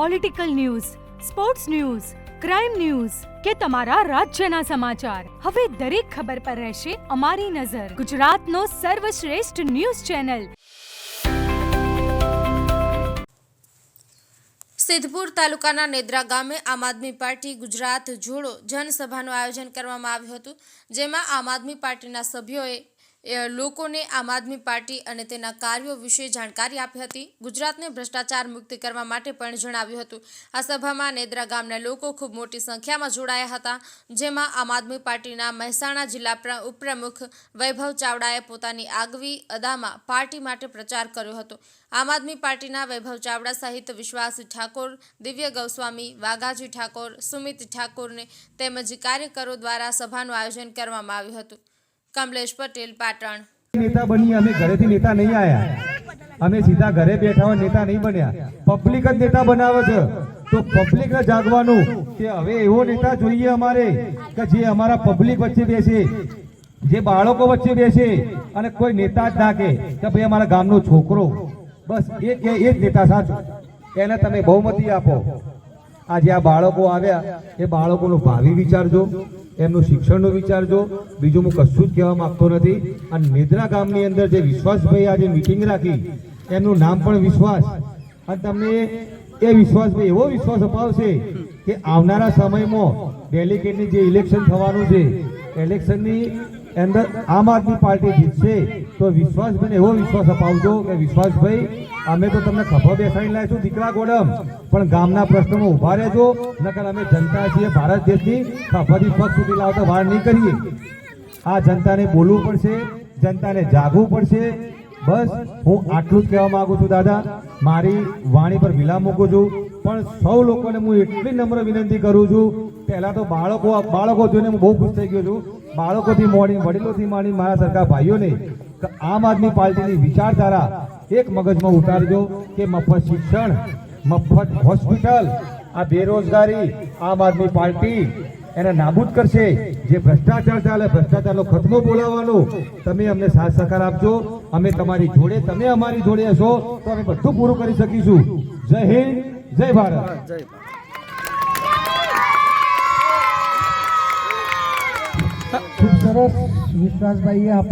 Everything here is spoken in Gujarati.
Political news sports news crime news કે તમારા રાજ્યના સમાચાર. હવે દરેક ખબર પર રહેશે અમારી નજર. ગુજરાતનો સર્વશ્રેષ્ઠ ન્યૂઝ ચેનલ. સિદ્ધપુર તાલુકાના નેદ્રા ગામે આમ આદમી પાર્ટી ગુજરાત જોડો જનસભાનું આયોજન કરવામાં આવ્યું હતું, જેમાં આમ આદમી પાર્ટીના સભ્યોએ લોકોને આમ આદમી પાર્ટી અને તેના કાર્યો વિશે જાણકારી આપી હતી. ગુજરાતને ભ્રષ્ટાચાર મુક્ત કરવા માટે પણ જણાવ્યું હતું. આ સભામાં નેદ્રા ગામના લોકો ખૂબ મોટી સંખ્યામાં જોડાયા હતા, જેમાં આમ આદમી પાર્ટીના મહેસાણા જિલ્લા પ્ર- ઉપપ્રમુખ વૈભવ ચાવડાએ પોતાની આગવી અદામાં પાર્ટી માટે પ્રચાર કર્યો હતો. આમ આદમી પાર્ટીના વૈભવ ચાવડા સહિત વિશ્વાસ ઠાકોર, દિવ્ય ગૌસ્વામી, વાઘાજી ઠાકોર, સુમિત ઠાકોરને તેમજ કાર્યકરો દ્વારા સભાનું આયોજન કરવામાં આવ્યું હતું. કમલેશ પટેલ પાટણ. નેતા બની અમે ઘરેથી નેતા નહીં આયા. અમે સીધા ઘરે બેઠા હોય, નેતા નહીં બન્યા. પબ્લિક જ નેતા બનાવે છે. તો પબ્લિક ને જાગવાનું કે હવે એવો નેતા જોઈએ અમારે કે જે અમારા પબ્લિક વચ્ચે બેસે, જે બાળકો વચ્ચે બેસે અને કોઈ નેતા જ ના કે ભાઈ અમારા ગામનો છોકરો. બસ એ એ જ નેતા સાચો. એને તમે બહુમતી આપો. આજે આ બાળકો આવ્યા, એ બાળકોનું ભાવિ વિચારજો, એમનું શિક્ષણનું વિચારજો. બીજું હું કશું જ કહેવા માગતો નથી. અને નેદરા ગામની અંદર જે વિશ્વાસભાઈ આજે મિટિંગ રાખી, એમનું નામ પણ વિશ્વાસ. અને તમને એ વિશ્વાસભાઈ એવો વિશ્વાસ અપાવશે કે આવનારા સમયમાં ડેલિગેટની જે ઇલેક્શન થવાનું છે ઇલેક્શનની અંદર આમ આદમી પાર્ટી જીતશે તો વિશ્વાસ મને એવો વિશ્વાસ અપાવજો કે વિશ્વાસભાઈ, અમે તો તમને ખભો બેસાડી લાવીશું, દીકરા ગોડમ. પણ ગામના પ્રશ્નોમાં ઊભા રહેજો, નકર અમે જનતા છીએ, ભારત દેશની ખભાથી પગ સુધી લાવતા વાર નહીં કરીએ. આ જનતાને બોલવું પડશે, જનતાને જાગવું પડશે. બસ, હું આટલું જ કહેવા માગું છું, દાદા. મારી વાણી પર વિલામ મૂકું છું. પણ સૌ લોકોને હું એટલી નમ્ર વિનંતી કરું છું પહેલા તો બાળકો બાળકો જોઈને હું બહુ ખુશ થઈ ગયો છું. બાળકોથી મોડી, વડીલોથી માંડી મારા સરકાર ભાઈઓને આમ આદમી પાર્ટીની વિચારધારા એક મગજમાં ઉતારજો કે મફત શિક્ષણ, મફત હોસ્પિટલ, આ બેરોજગારી આમ આદમી પાર્ટી એને નાબૂદ કરશે. જે ભ્રષ્ટાચાર ચાલે ભ્રષ્ટાચારનો ખતમો બોલાવવાનો, તમે અમને સાથ સહકાર આપજો. અમે તમારી જોડે, તમે અમારી જોડે હશો તો અમે બધું પૂરું કરી શકીશું. જય હિન્દ, જય ભારત. ખૂબ સરસ વિશ્વાસભાઈએ